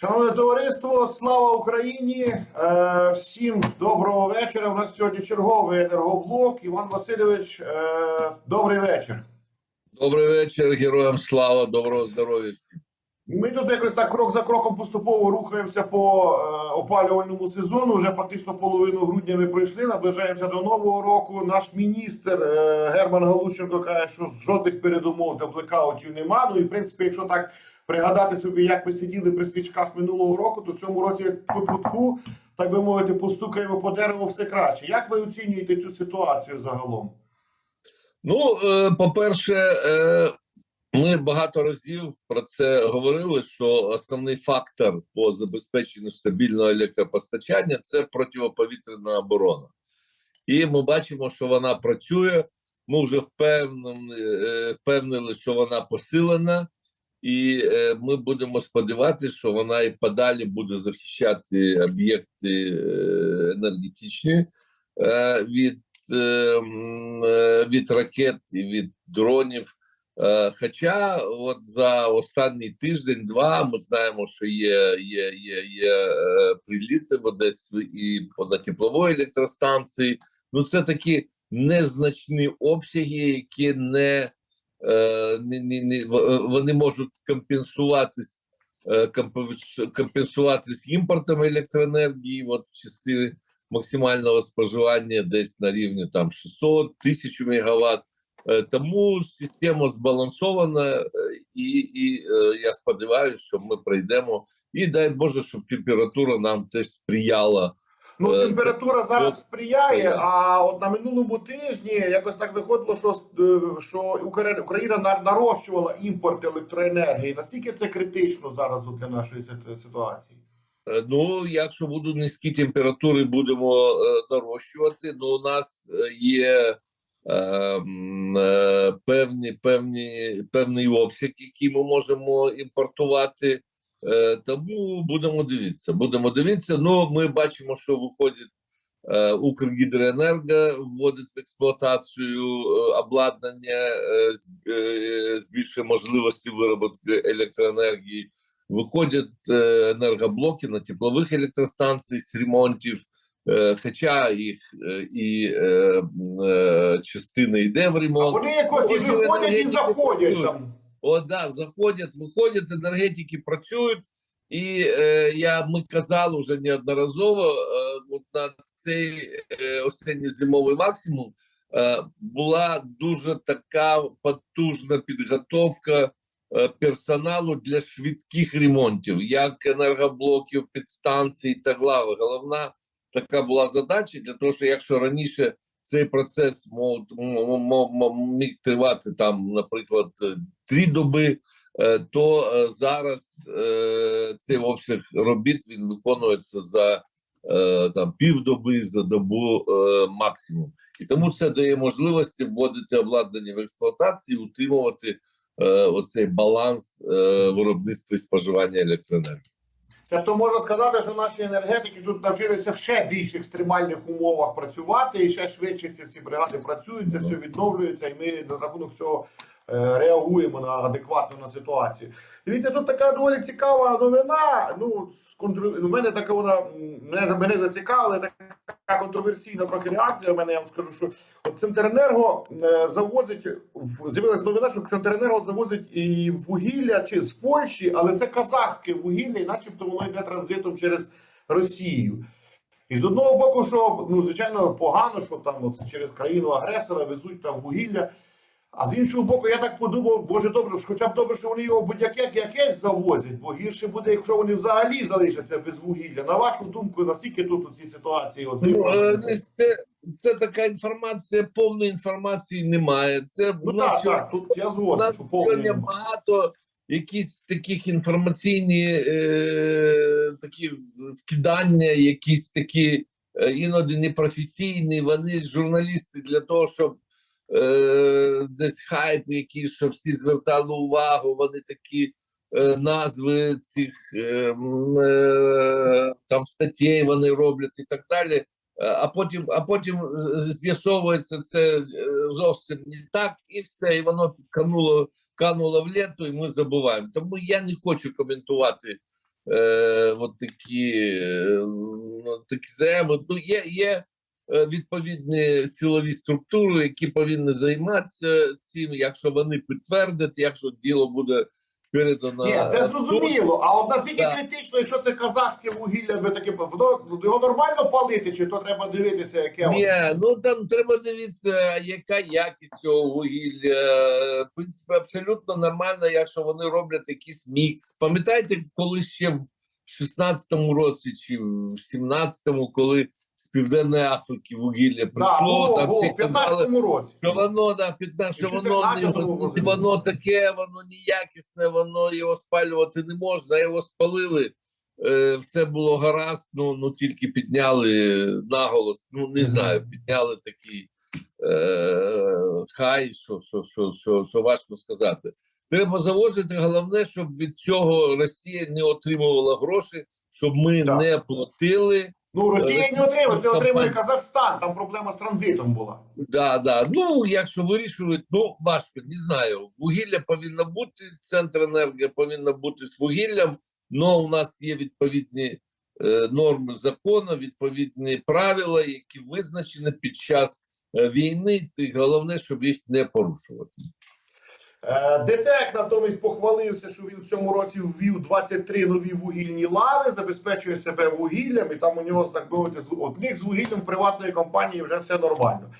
Шановне товариство, слава Україні! Е, всім доброго вечора. У нас сьогодні черговий енергоблок. Іван Васильович, е, добрий вечір. Добрий вечір, героям слава, доброго здоров'я всім. Ми тут якось так крок за кроком поступово рухаємося по е, опалювальному сезону. Вже практично половину грудня ми пройшли, наближаємося до нового року. Наш міністр Герман Галущенко каже, що жодних передумов для блекаутів нема. Ну і в принципі, якщо так пригадати собі, як ми сиділи при свічках минулого року, то цьому році тьфу-тьфу-тьфу, так би мовити, постукаємо по дереву все краще. Як ви оцінюєте цю ситуацію загалом? Ну, е, по-перше, е, ми багато разів про це говорили, що основний фактор по забезпеченню стабільного електропостачання це протиповітряна оборона. І ми бачимо, що вона працює. Ми вже е, впевнили, що вона посилена, і е, ми будемо сподіватися, що вона і подалі буде захищати об'єкти е, енергетичні е, від, від ракет і від дронів. Хоча от за останній тиждень-два ми знаємо, що є, є, є, є приліти в Одесі і на теплової електростанції. Ну це такі незначні обсяги, які не, вони можуть компенсуватись. е, компенс- Компенсуватись імпортом електроенергії, от в часи максимального споживання десь на рівні там 600 1000 мегаватт. Е, Тому система збалансована, е, і, і е, я сподіваюся, що ми пройдемо. І дай Боже, щоб температура нам теж сприяла. Ну, Е, температура зараз сприяє, а от на минулому тижні якось так виходило, що, е, що Укра- Україна нарощувала імпорт електроенергії. Наскільки це критично зараз для нашої ситуації? Е, Ну, якщо будуть низькі температури, будемо нарощувати. Ну, у нас є е, е, певні, певні, певний обсяг, який ми можемо імпортувати. Е, тому будемо дивитися. Будемо дивитися. Ну, ми бачимо, що виходить е, Укргідроенерго вводить в експлуатацію е, обладнання, з- збільшує можливості виробітки електроенергії. Виходять енергоблоки на теплових електростанціях з ремонтів, хоча їх і частина йде в А ремонт. вони якось і виходять і заходять там. О, да, заходять, виходять, енергетики працюють. І е, я ми казали вже неодноразово е, от на цей е, осінньо-зимовий максимум е, була дуже така потужна підготовка е, персоналу для швидких ремонтів, як енергоблоків, підстанцій так далі. Головна така була задача для того, що якщо раніше цей процес міг тривати там, наприклад, три доби, е, то е, зараз е, цей обсяг робіт він виконується за там півдоби, за добу максимум. І тому це дає можливості вводити обладнання в експлуатацію, утримувати оцей баланс виробництва і споживання електроенергії. Тобто можна сказати, що наші енергетики тут навчилися в ще більш екстремальних умовах працювати, і ще швидше ці всі бригади працюють, це все відновлюється, і ми на рахунок цього реагуємо на адекватно на ситуацію. Дивіться, тут така доволі цікава новина. Ну, контр... ну, мене така вона мене, мене зацікавила, така контроверсійна трохи. У мене я вам скажу, що от Центренерго е, завозить з'явилася новина, що Центренерго завозить і вугілля чи з Польщі, але це казахське вугілля, і начебто воно йде транзитом через Росію. І з одного боку, що ну звичайно погано, що там от через країну агресора везуть там вугілля. А з іншого боку, я так подумав, боже добре, хоча б добре, що вони його будь-яке якесь завозять, бо гірше буде, якщо вони взагалі залишаться без вугілля. На вашу думку, наскільки тут у цій ситуації Ну, е, це, це така інформація, повної інформації немає. Це Ну у нас так, сьогодні- так, тут я у згоден, нас що сьогодні багато якісь таких інформаційні е, такі вкидання, якісь такі е, іноді непрофесійні. Вони журналісти для того, щоб е, десь хайп, який, що всі звертали увагу, вони такі. е, Назви цих е, е, там статей вони роблять і так далі. Е, А потім, а потім з'ясовується це е, зовсім не так, і все, і воно кануло кануло в ленту, і ми забуваємо. Тому я не хочу коментувати е, от такі, е, такі заяви. Ну, є, є відповідні силові структури, які повинні займатися цим, якщо вони підтвердять, якщо діло буде передано. Ні, це зрозуміло. А от наскільки Да. критично, якщо це казахське вугілля, ви таке воно його нормально палити, чи то треба дивитися, яке воно? Ні, ну там треба дивитися, яка якість цього вугілля. В принципі, абсолютно нормально, якщо вони роблять якийсь мікс. Пам'ятаєте, коли ще в 16-му році чи в 17-му, коли з Південної Африки вугілля Да, прийшло, було, там всі казали, 15-му році. що воно да, 15, що воно, воно таке, воно ніякісне, воно його спалювати не можна. Його спалили, е, все було гаразд, ну, ну тільки підняли наголос. Ну не знаю, підняли такий е, хай, що, що, що, що, що важко сказати. Треба завозити. Головне, щоб від цього Росія не отримувала гроші, щоб ми Так. не платили. Ну, Росія не отримує, це отримує Казахстан, там проблема з транзитом була. Да, да. Ну, якщо вирішують, ну важко, не знаю. Вугілля повинно бути, центр енергії повинно бути з вугіллям, але у нас є відповідні е, норми закону, відповідні правила, які визначені під час е, війни. І головне, щоб їх не порушувати. Е, ДТЕК натомість похвалився, що він в цьому році ввів 23 нові вугільні лави, забезпечує себе вугіллям, і там у нього, так би з- от них з вугіллям приватної компанії вже все нормально.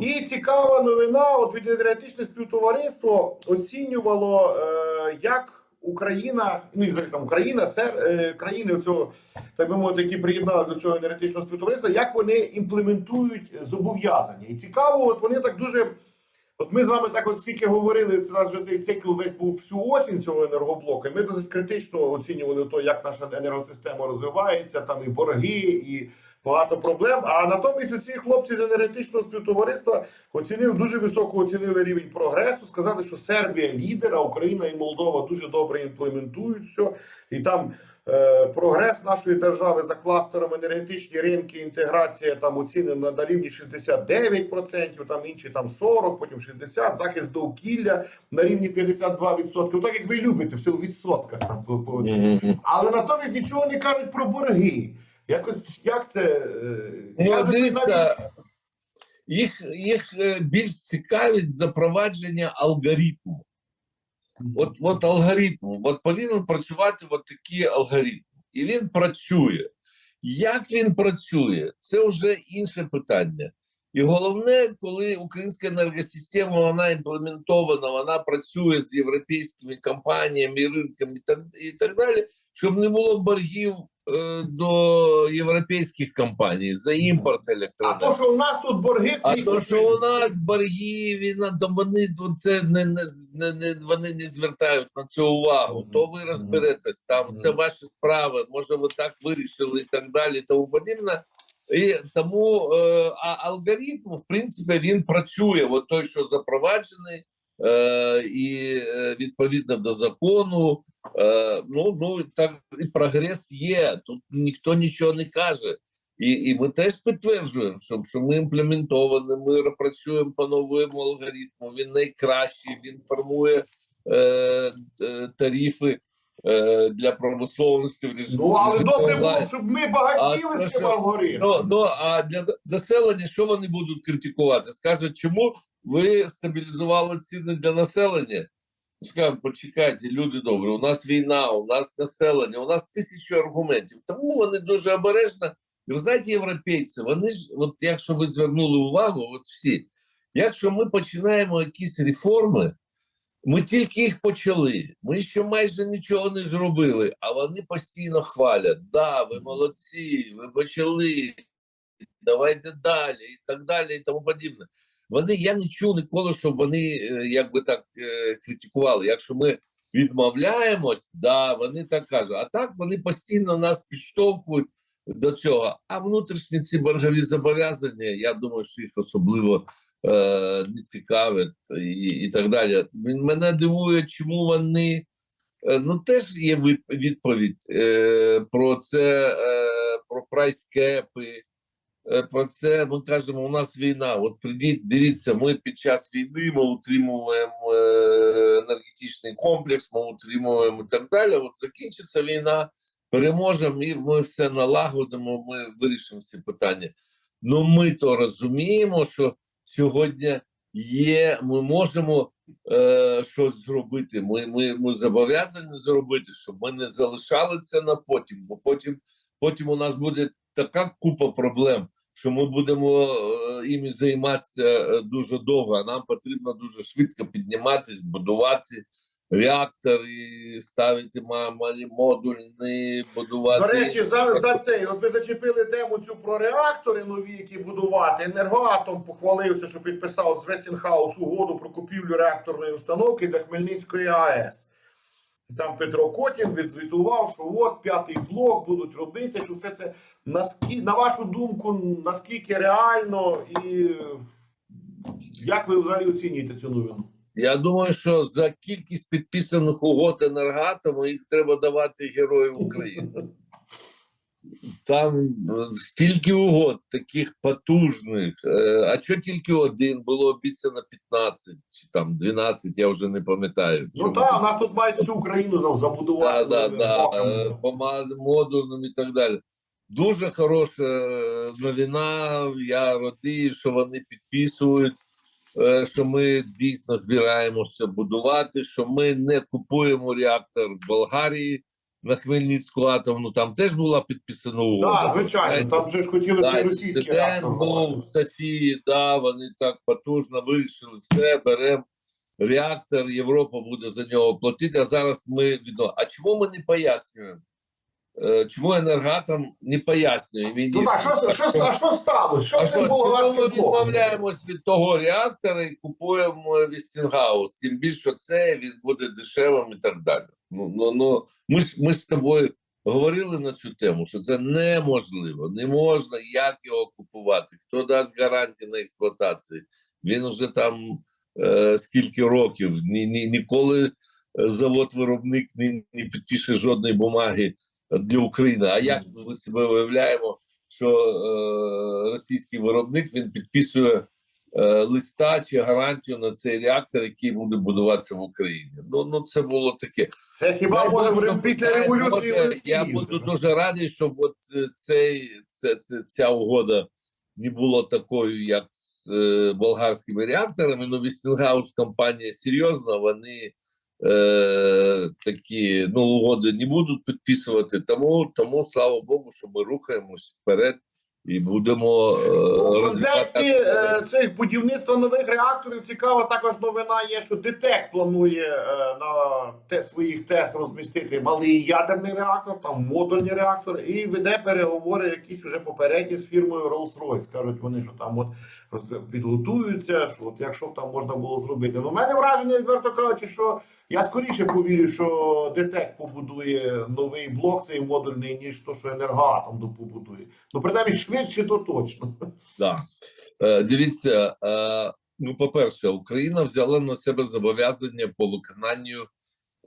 І цікава новина: от від енергетичне співтовариство оцінювало, е, як Україна, ну і взагалі там Україна, сер, е, країни цього, так би мовити, які приєднали до цього енергетичного співтовариства, як вони імплементують зобов'язання. І цікаво, от вони так дуже. От ми з вами так от скільки говорили, у нас вже цей цикл весь був всю осінь цього енергоблоку. і Ми досить критично оцінювали то, як наша енергосистема розвивається, там і борги, і багато проблем. А натомість оці хлопці з енергетичного співтовариства оцінили дуже високо оцінили рівень прогресу. Сказали, що Сербія лідер, а Україна і Молдова дуже добре імплементують все. І там е, прогрес нашої держави за кластером енергетичні ринки, інтеграція там оцінена на рівні 69%, там інші там 40%, потім 60%, захист довкілля на рівні 52%. Так як ви любите, все у відсотках. Але натомість нічого не кажуть про борги. Якось як це е, Ну, їх, їх е, більш цікавить запровадження алгоритму. От, от алгоритм, от повинен працювати от такий алгоритм. І він працює. Як він працює, це вже інше питання. І головне, коли українська енергосистема вона імплементована, вона працює з європейськими компаніями, ринками і так, і так далі, щоб не було боргів до європейських компаній за імпорт А то, що у нас тут борги, А то, що у нас борги, він то вони це не, не, не, не вони не звертають на це увагу. То ви розберетесь там. Це ваші справи. Може, ви так вирішили і так далі, тому подібне. І тому е, а алгоритм, в принципі, він працює. От той, що запроваджений, е, і е, відповідно до закону. Е, ну ну так і прогрес є. Тут ніхто нічого не каже. І, і ми теж підтверджуємо, що, що ми імплементовані, ми працюємо по новому алгоритму. Він найкращий, він формує е, е, тарифи е, для промисловості. в режимі- Ну, але добре було, щоб ми багатіли з цим алгоритмом. Ну, ну а для населення що вони будуть критикувати? Скажуть, чому ви стабілізували ціни для населення? Скажуть, почекайте, люди добрі, у нас війна, у нас населення, у нас тисячі аргументів. Тому вони дуже обережно. І ви знаєте, європейці, вони ж, от якщо ви звернули увагу, от всі, якщо ми починаємо якісь реформи, ми тільки їх почали. Ми ще майже нічого не зробили, а вони постійно хвалять. Да, ви молодці, ви почали, давайте далі, і так далі, і тому подібне. Вони я не чув ніколи, щоб вони е, якби так е, критикували. Якщо ми відмовляємось, да, вони так кажуть. А так вони постійно нас підштовхують до цього. А внутрішні ці боргові зобов'язання, я думаю, що їх особливо е, не цікавить і, і так далі. Мене дивує, чому вони. е, Ну, теж є відповідь е, про це, е, про прайскепи, про це ми кажемо, у нас війна. От прийдіть, дивіться, ми під час війни ми утримуємо е, енергетичний комплекс, ми утримуємо і так далі. От закінчиться війна, переможемо і ми все налагодимо, ми вирішимо всі питання. Ну ми то розуміємо, що сьогодні є, ми можемо е, щось зробити. Ми, ми, ми зобов'язані зробити, щоб ми не залишали це на потім, бо потім, потім у нас буде така купа проблем, що ми будемо е, іми займатися е, дуже довго. А нам потрібно дуже швидко підніматись, будувати реактор і ставити ма- малі модульні, будувати. До речі, за, за цей, от ви зачепили тему цю про реактори нові, які будувати. Енергоатом похвалився, що підписав з Вестінхаус угоду про купівлю реакторної установки для Хмельницької АЕС. Там Петро Котін відзвітував, що от п'ятий блок будуть робити, що все це наскільки, на вашу думку, наскільки реально і як ви взагалі оцінюєте цю новину? Я думаю, що за кількість підписаних угод енергатами їх треба давати героям України. Там е, стільки угод таких потужних. Е, А що тільки один було обіцяно 15 чи там 12, я вже не пам'ятаю. Ну так, нас тут мають всю Україну да, забудувати. да, да, блоками. е, модульним і так далі. Дуже хороша новина. Я радий, що вони підписують, що ми дійсно збираємося будувати, що ми не купуємо реактор в Болгарії на Хмельницьку атомну. Там теж була підписана угода. Так, звичайно, там же ж хотіли Да, цей російський був в Софії, да, вони так потужно вирішили все, беремо реактор, Європа буде за нього платити, а зараз ми відно. А чому ми не пояснюємо? Е, Чому енергатом не пояснює? Він Ну так, що, що, що, а що сталося? Що а що, чому ми відмовляємось від того реактора і купуємо Вестінгаус? Тим більше це він буде дешевим і так далі. Ну, ну, ну, ми, ж, ми з тобою говорили на цю тему, що це неможливо, не можна як його купувати. Хто дасть гарантії на експлуатацію? Він вже там е, скільки років, ні, ні, ніколи е, завод-виробник не, не підпише жодної бумаги для України. А як ми себе виявляємо, що е, російський виробник він підписує листа чи гарантію на цей реактор, який буде будуватися в Україні? Ну, ну це було таке. Це хіба Дай може після революції Боже. Я буду дуже радий, щоб от е, цей, це, це, ця угода не була такою, як з е, болгарськими реакторами. Ну, Вестінгаус компанія серйозна, вони е, такі ну, угоди не будуть підписувати. Тому, тому слава Богу, що ми рухаємось вперед і будемо е, розвивати. контексті е, цих будівництва нових реакторів цікава також новина є, що ДТЕК планує е, на те, своїх тест розмістити малий ядерний реактор, там модульні реактори, і веде переговори якісь уже попередні з фірмою Rolls-Royce. Кажуть вони, що там от підготуються, що от якщо б там можна було зробити. Ну, в мене враження, відверто кажучи, що я скоріше повірю, що ДТЕК побудує новий блок, цей модульний, ніж то, що енергоатом побудує. Ну, принаймні, швидше, то точно. Да. Е, дивіться, е, ну, по-перше, Україна взяла на себе зобов'язання по виконанню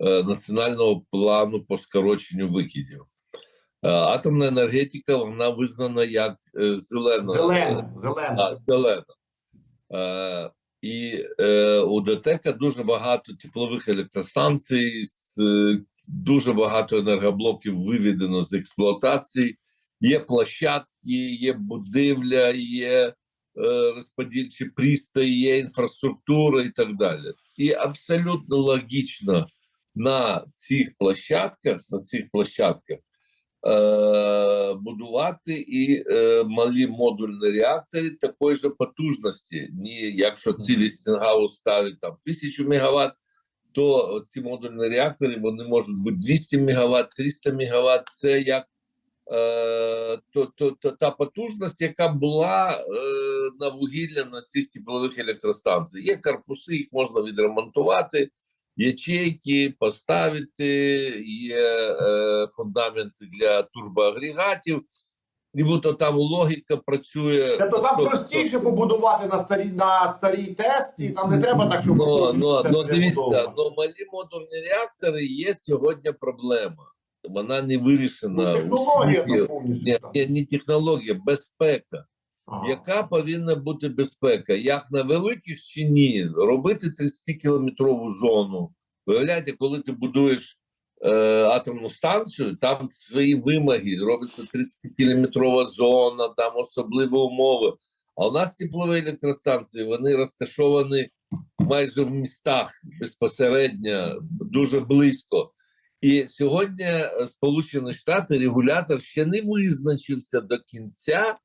е, національного плану по скороченню викидів. Е, атомна енергетика вона визнана як е, зелена. Зелена, зелена. А, зелена. Е, і е, у ДТЕКа дуже багато теплових електростанцій, з, е, дуже багато енергоблоків виведено з експлуатації. Є площадки, є будівля, є е, розподільчі пристрої, є інфраструктура і так далі. І абсолютно логічно на цих площадках, на цих площадках будувати і е, малі модульні реактори такої ж потужності. Ні, якщо ці Вестінгаус ставить там 1000 мегаватт, то ці модульні реактори вони можуть бути 200 мегаватт, 300 мегаватт. Це як е, то, то, то, та потужність, яка була е, на вугілля на цих теплових електростанціях. Є корпуси, їх можна відремонтувати, ячейки поставити, є е, фундаменти для турбоагрегатів. Нібито там логіка працює. Це то там простіше побудувати на старій на старій тесті, там не треба так, щоб Ну, ну, ну дивіться, ну малі модульні реактори є сьогодні проблема. Вона не вирішена. Ну, технологія там повністю. Ні, ні, не технологія, безпека. Яка повинна бути безпека? Як на великих чи ні? Робити 30-кілометрову зону. Виявляєте, коли ти будуєш е, атомну станцію, там свої вимоги, робиться 30-кілометрова зона, там особливі умови. А у нас теплові електростанції вони розташовані майже в містах безпосередньо, дуже близько. І сьогодні Сполучені Штати регулятор ще не визначився до кінця,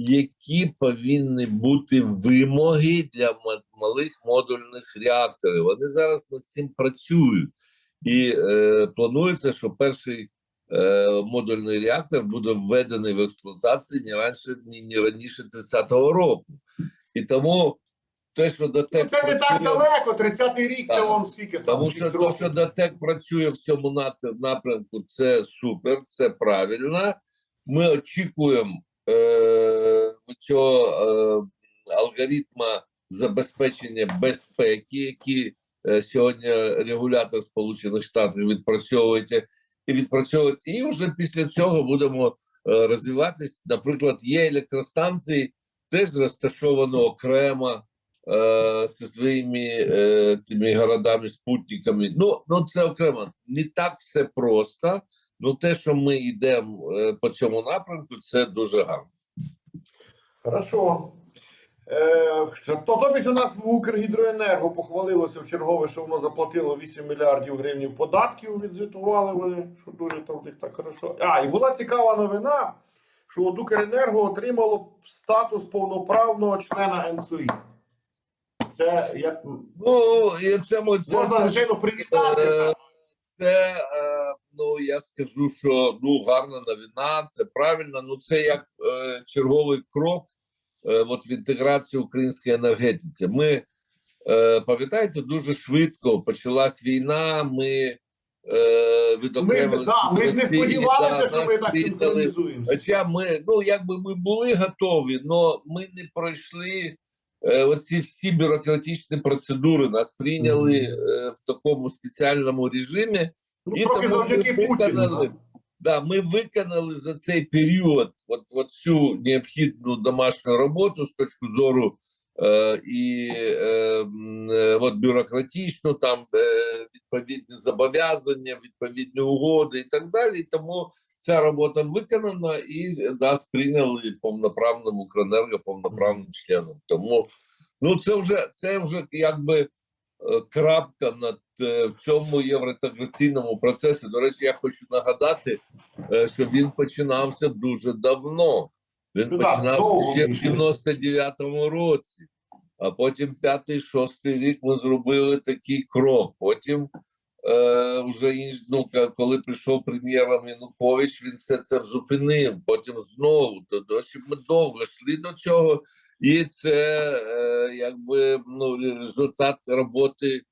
які повинні бути вимоги для малих модульних реакторів. Вони зараз над цим працюють, і е, планується, що перший е, модульний реактор буде введений в експлуатацію не раніше ні, ні раніше 30-го року. І тому те, що до Ну, Це не так далеко, 30-й рік, це вам скільки там? тому що то, що ДТЕК працює в цьому напрямку, це супер, це правильно. Ми очікуємо цього е, алгоритма забезпечення безпеки, які е, сьогодні регулятор Сполучених Штатів відпрацьовує і відпрацьовує. І вже після цього будемо е, розвиватись. Наприклад, є електростанції, теж розташовані окремо е, зі своїми е, тими городами, спутниками. Ну, ну це окремо. Не так все просто. Ну, те, що ми йдемо е, по цьому напрямку, це дуже гарно. Хорошо. Е, то тобі у нас в Укргідроенерго похвалилося в чергове, що воно заплатило 8 мільярдів гривень податків, відзвітували вони, що дуже там так хорошо. А, і була цікава новина, що от Укренерго отримало статус повноправного члена НСУІ. Це як Ну, це, це, можна, це, звичайно, привітати. Е, це е, ну я скажу, що ну гарна новина, це правильно. Ну це як е, черговий крок е, от в інтеграції української енергетиці. Ми е, пам'ятаєте, дуже швидко почалась війна. Ми е, Ми, да, ми ж не сподівалися, да, що ми так синхронізуємося. Хоча ми, ну якби ми були готові, але ми не пройшли е, оці всі бюрократичні процедури. Нас прийняли Мгм. е, в такому спеціальному режимі. Ну, І трохи тому завдяки ми виконали. да. Да, ми виконали за цей період от, от всю необхідну домашню роботу з точки зору е, і е, е, от бюрократичну, там е, відповідні зобов'язання, відповідні угоди і так далі. Тому ця робота виконана і нас прийняли повноправним Укренерго, повноправним членом. Тому ну це вже це вже якби е, крапка над в цьому євроінтеграційному процесі. До речі, я хочу нагадати, е, що він починався дуже давно. Він Ну, починався ще в він 99-му році, а потім п'ятий, шостий рік ми зробили такий крок. Потім е, вже інш, ну, коли прийшов прем'єр Янукович, він все це зупинив. Потім знову. То досі ми довго йшли до цього. І це е, якби ну результат роботи е,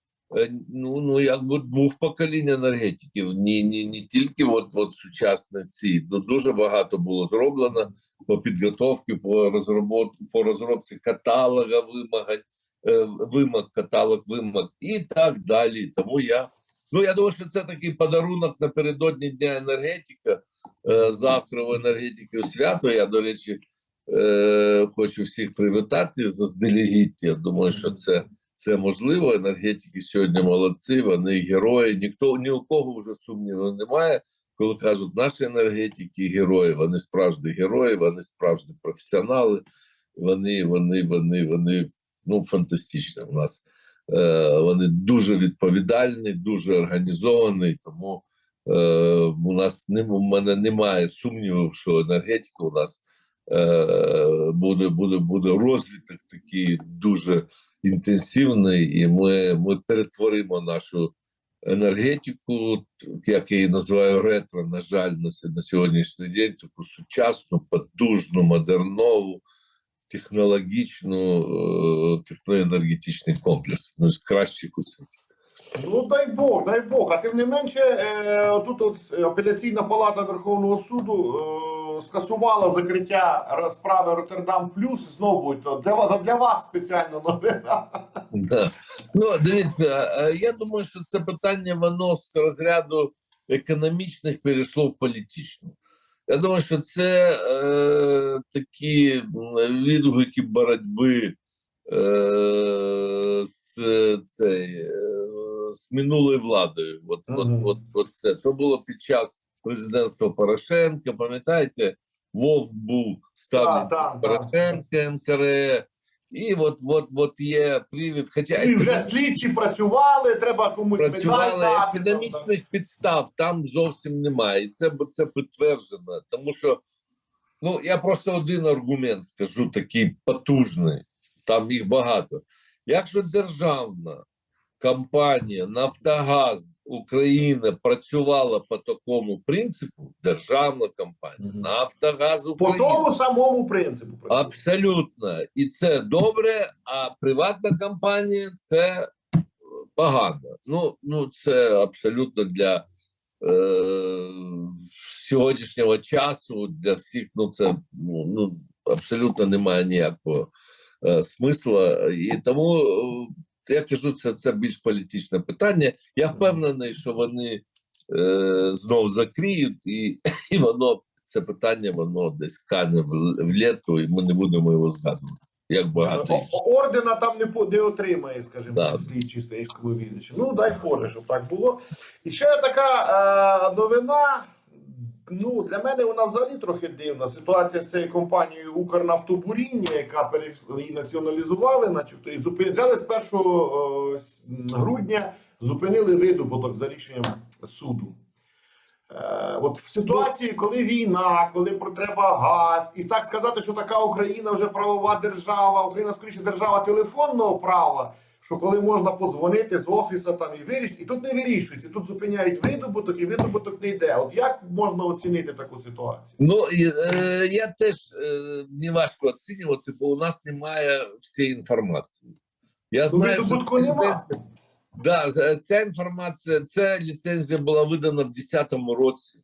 ну, ну якби двох поколінь енергетиків. Ні, ні, не тільки от, от сучасні ці. Ну, дуже багато було зроблено по підготовці, по розробці, по розробці каталога вимагань, е, вимог, каталог вимог і так далі. Тому я ну я думаю, що це такий подарунок напередодні Дня енергетика. Е, завтра у енергетиків свято. Я, до речі, е, хочу всіх привітати заздалегідь. Я думаю, що це, це можливо. Енергетики сьогодні молодці, вони герої. Ніхто ні у кого вже сумніву немає. Коли кажуть, наші енергетики герої, вони справжні герої, вони справжні професіонали. Вони, вони, вони, вони ну фантастичні у нас. Е, вони дуже відповідальні, дуже організовані. Тому е, у нас у мене немає сумнівів, що енергетика у нас е, буде, буде, буде розвиток такий дуже інтенсивний, і ми, ми перетворимо нашу енергетику, як я її називаю ретро, на жаль, на, на сьогоднішній день, таку сучасну, потужну, модернову, технологічну, е, техноенергетичний комплекс, ну, з кращих у світі. Ну дай Бог, дай Бог. А тим не менше, е, тут от е, апеляційна палата Верховного суду е, скасувала закриття справи Роттердам Плюс. Знову будь то для вас для вас спеціально новина. Да. Ну, дивіться, е, я думаю, що це питання воно з розряду економічних перейшло в політичну. Я думаю, що це е, такі відгуки боротьби е, з цей, е, з минулою владою. От, от, от, от це то було під час президентства Порошенка. Пам'ятаєте, Вов був Так, так, так. Порошенка НКРЕ. І от, от, от є привід. Хоча І вже слідчі працювали, треба комусь працювали дати. епідемічних підстав, там зовсім немає. І це, це підтверджено. Тому що ну я просто один аргумент скажу, такий потужний, там їх багато. Якщо державна компанія Нафтогаз Україна працювала по такому принципу, державна компанія Мгм. Нафтогаз По тому самому принципу. Абсолютно, і це добре. А приватна компанія це погано. Ну, ну це абсолютно для е, сьогоднішнього часу, для всіх. Ну це ну, ну абсолютно немає ніякого е, смисла. І тому е, я кажу, це, це більш політичне питання. Я впевнений, що вони е, знов закриють, і, і воно це питання воно десь кане в, в літу, і ми не будемо його згадувати. Як багато О- Ордена там не, по- не отримає, скажімо, Да. слідчий Стоїчкові Ну, дай Боже, щоб так було. І ще така е, новина. Ну, для мене вона взагалі трохи дивна. Ситуація з цією компанією Укрнафтобуріння, яка перейшла її націоналізували, начебто, і зупинили з 1 е, грудня, зупинили видобуток за рішенням суду. Е, от в ситуації, коли війна, коли треба газ, і так сказати, що така Україна вже правова держава, Україна скоріше держава телефонного права, що коли можна подзвонити з офісу там і вирішити, і тут не вирішується, тут зупиняють видобуток, і видобуток не йде. От як можна оцінити таку ситуацію? Ну і, е, я теж е, не важко оцінювати, бо у нас немає всієї інформації. Я Ну, знаю, що ліцензія- Да, ця інформація, ця ліцензія була видана в 2010 році.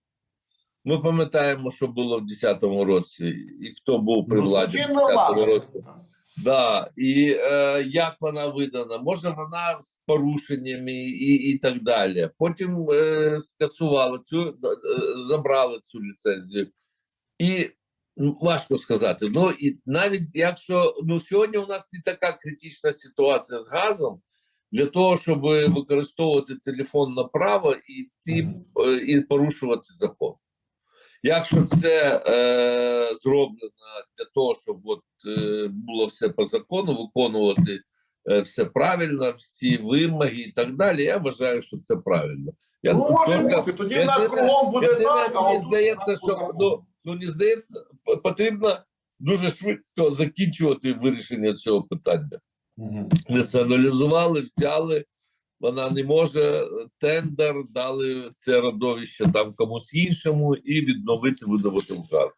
Ми пам'ятаємо, що було в 2010 році, і хто був при Ну, владі в 2010 році. Да, і е, як вона видана? Може, вона з порушеннями і, і так далі. Потім е, скасували цю, е, забрали цю ліцензію. І ну, важко сказати. Ну і навіть якщо ну сьогодні у нас не така критична ситуація з газом, для того, щоб використовувати телефон направо і йти е, і порушувати закон. Якщо це е, зроблено для того, щоб от, е, було все по закону, виконувати е, все правильно, всі вимоги і так далі, я вважаю, що це правильно. Я Ну, може тільки- бути, тоді в нас кругом буде єдине, так, а мені здається, що ну, ну не здається, потрібно дуже швидко закінчувати вирішення цього питання. Мгм. Націоналізували, взяли. Вона не може тендер, дали це родовище там комусь іншому і відновити видобуток газу.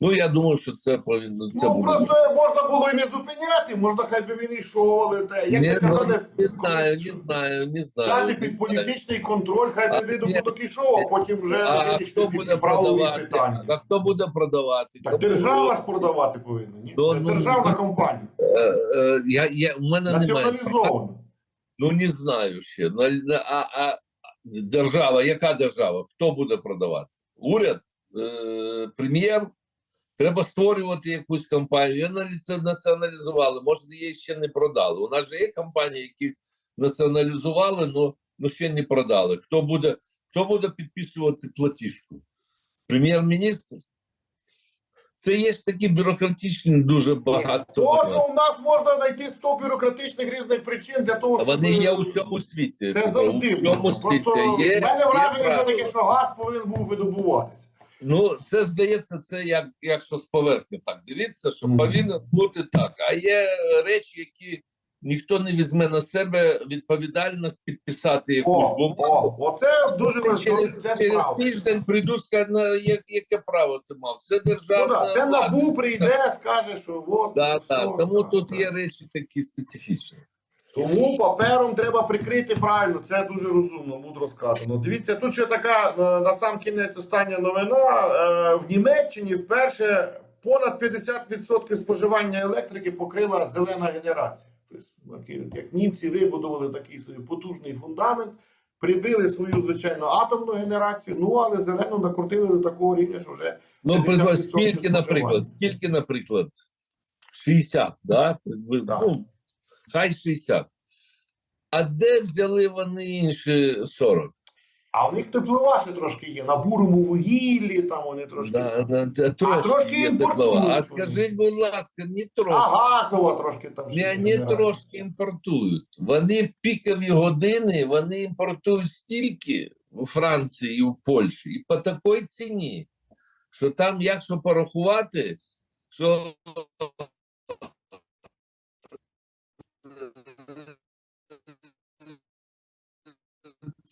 Ну я думаю, що це повинно це Ну буде. просто можна було і не зупиняти, можна хай би він йшов, але те. Як не, ви казали, ну, не знаю, не знаю, не знаю. Дати під політичний контроль, хай би видобуток ішов, а потім вже А хто буде продавати? питання. А хто буде продавати? Так держава ж продавати повинна, ні? Ну, Це ну, державна ну, компанія. Е, е, я, я, у мене немає. Націоналізована. Ну не знаю ще. А, а держава, яка держава? Хто буде продавати? Уряд, е, прем'єр. Треба створювати якусь компанію. Її націоналізували. Може, її ще не продали. У нас же є компанії, які націоналізували, але ну, ще не продали. Хто буде, хто буде підписувати платіжку? Прем'єр-міністр? Це є ж такі бюрократичні дуже багато. Тому у нас можна знайти 100 бюрократичних різних причин для того, щоб... Вони є у всьому світі. Це завжди. у всьому Просто є, в мене враження все-таки, що газ повинен був видобуватися. Ну, це здається, це як якщо з поверхні так дивіться, що повинно бути так. А є речі, які ніхто не візьме на себе відповідальність підписати якусь О, бумагу. о, оце дуже Ти важливо. через, Це через справа. тиждень прийду, скажу, «На я- яке право ти мав? Це Ну, державна да, це власність». НАБУ прийде, скаже, що от. Да, все, так. Тому так, тут так. є речі такі специфічні. Тому папером треба прикрити правильно. Це дуже розумно, мудро сказано. Дивіться, тут ще така е, на сам кінець остання новина. Е, В Німеччині вперше понад 50% споживання електрики покрила зелена генерація. Як- німці вибудували такий собі потужний фундамент, прибили свою звичайну атомну генерацію, ну але зелену накрутили до такого рівня, що вже Ну, 50% приклад, скільки, наприклад, скільки, наприклад, 60, да? Так. Ну, хай 60. А де взяли вони інші 40? А в них теплова ще трошки є. На бурому вугіллі там вони трошки. Да, да, да, трошки, трошки імпортують. А скажіть, будь ласка, не А трошки. газова трошки там. Не, генерація. трошки імпортують. Вони в пікові години вони імпортують стільки у Франції і у Польщі, і по такій ціні, що там, якщо порахувати, що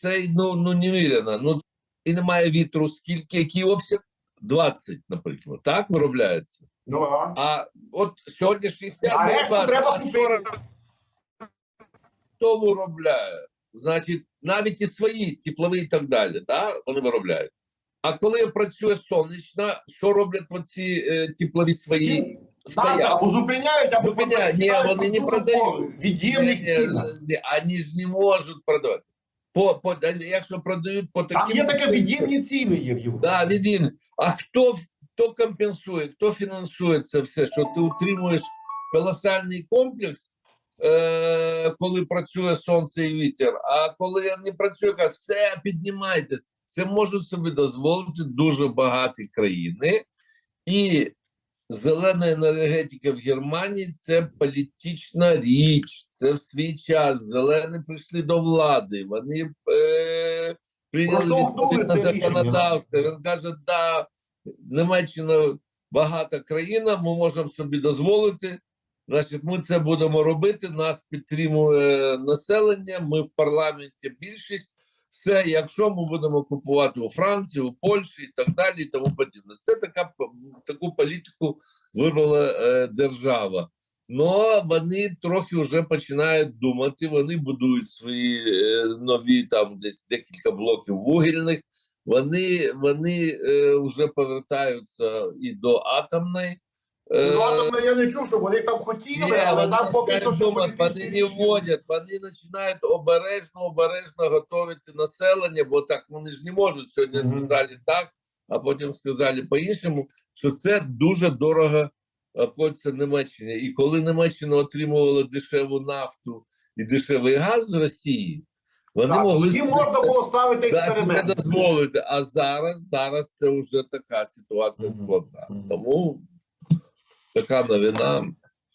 це ну, ну неміряно. Ну, і немає вітру, скільки, який обсяг? 20, наприклад, так виробляється. Ну, ага. А от сьогодні 60 А решту треба а 40 купити. хто виробляє? Значить, навіть і свої теплові і так далі, да, вони виробляють. А коли працює сонячна, що роблять оці е, теплові свої? Стоять. або зупиняють, або Зупиняють. Ні, вони не продають. Від'ємних Ні, ні, ні, Вони ж не можуть продавати. По, по, якщо продають по Там таким... є таке від'ємні ціни є в Європі. Да, від'ємні. А хто, хто компенсує, хто фінансує це все, що ти утримуєш колосальний комплекс, е, коли працює сонце і вітер, а коли не працює, кажуть, все, піднімайтесь. Це можуть собі дозволити дуже багаті країни. І зелена енергетика в Германії це політична річ. Це в свій час. Зелені прийшли до влади. Вони е, прийняли відповідне законодавство. Він каже, да, Німеччина багата країна, ми можемо собі дозволити. Значить, ми це будемо робити. Нас підтримує населення. Ми в парламенті більшість. Все, якщо ми будемо купувати у Франції, у Польщі і так далі, і тому подібне. Це така таку політику вибрала е, держава. Ну вони трохи вже починають думати. Вони будують свої е, нові там десь декілька блоків вугільних. Вони, вони е, вже повертаються і до атомної. Е, Ну, я не чув, щоб вони там хотіли, ні, але там поки що думати, вони не вводять, вони починають обережно, обережно готувати населення, бо так вони ж не можуть сьогодні Мгм. сказали так, а потім сказали по-іншому, що це дуже дорого обходиться Німеччині. І коли Німеччина отримувала дешеву нафту і дешевий газ з Росії, вони Так, могли тоді можна було ставити експеримент. дозволити. А зараз, зараз це вже така ситуація складна. Мгм. Тому така новина.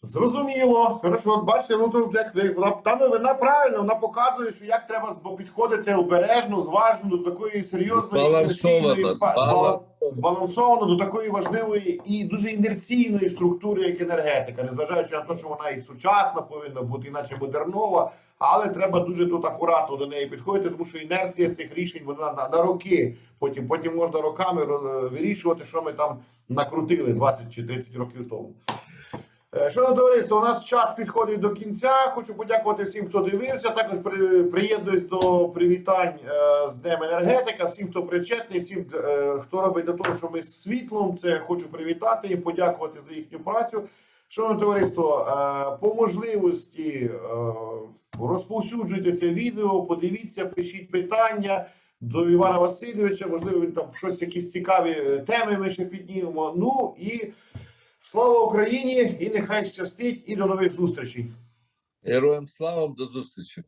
Зрозуміло. Хорошо, от бачите, ну то як, вона- та новина правильна, вона показує, що як треба підходити обережно, зважно до такої серйозної інерційної збалансовано. збала- збалансовано до такої важливої і дуже інерційної структури, як енергетика, незважаючи на те, що вона і сучасна повинна бути, іначе модернова, але треба дуже тут акуратно до неї підходити, тому що інерція цих рішень вона на, на роки. Потім потім можна роками роз- вирішувати, що ми там накрутили 20 чи 30 років тому. Е, Шановне товариство, у нас час підходить до кінця. Хочу подякувати всім, хто дивився. Також при, приєднуюсь до привітань е, з Днем енергетика, всім, хто причетний, всім, е, хто робить для того, що ми світлом. Це хочу привітати і подякувати за їхню працю. Шановне товариство, по можливості розповсюджуйте це відео, подивіться, пишіть питання. До Івана Васильовича, можливо, він там щось якісь цікаві е, теми ми ще піднімемо. Ну і Слава Україні! І нехай щастить, і до нових зустрічей. Героям слава, до зустрічі.